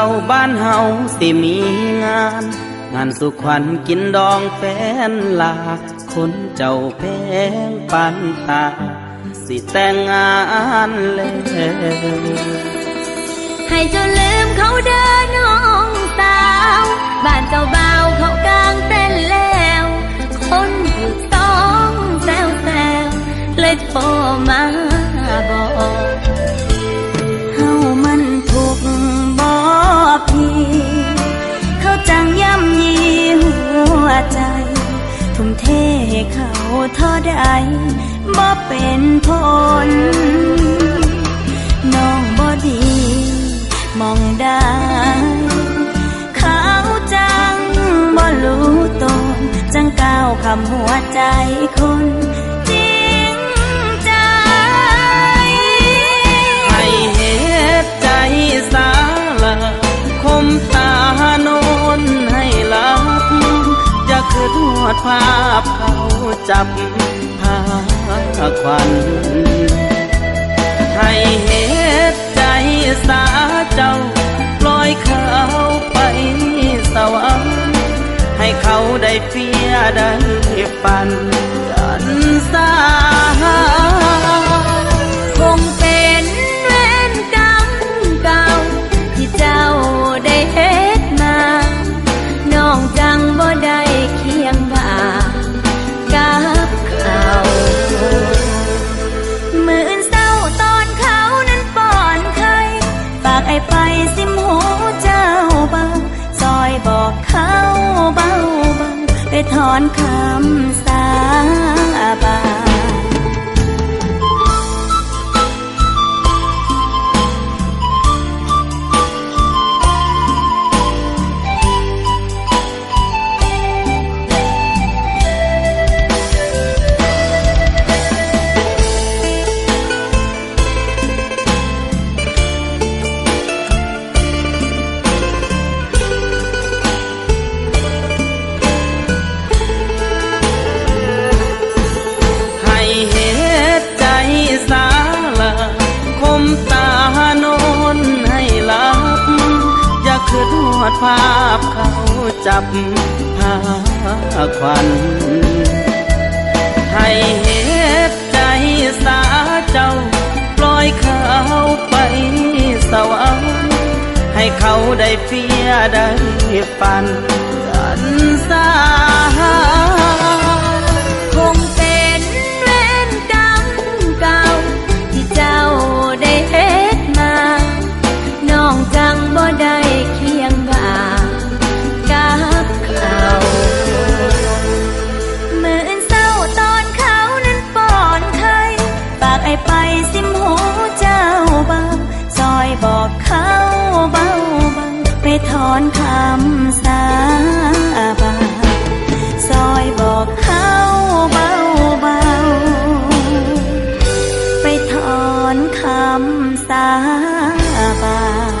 เจ้าบ้านเฮาสิมีงาน งานสุขวัญกินดองแฟนลา คนเจ้าแพงปานตา สิแต่งงานแล้วให้เจ้าลืมเขาเดินน้องสาว บ้านเจ้าบ่าวเขากลางเต้นแล้ว คนถูกต้องแซวแซวเลยโทรมา เทให้เขาเท่าใดบ่เป็นผลน้องบ่ดีมองได้เขาจังบ่รู้ตนจังก้าวคำหัวใจคน ดภาพเขาจับพาควันให้เหตุใจสาเจ้าปล่อยเขาไปสวรรค์ให้เขาได้เฟียได้ปัน ไปสิมหูเจ้าเบาซอยบอกเขาเบาเบาไปถอนคำ ภาพเขาจับพาควันให้เหตุใจสาเจ้า ปล่อยเขาไปสวรรค์ให้เขาได้เฟียได้ปันกันสา อนคำสาบานซอยบอกเขาเบาเบาไปถอนคำสาบาน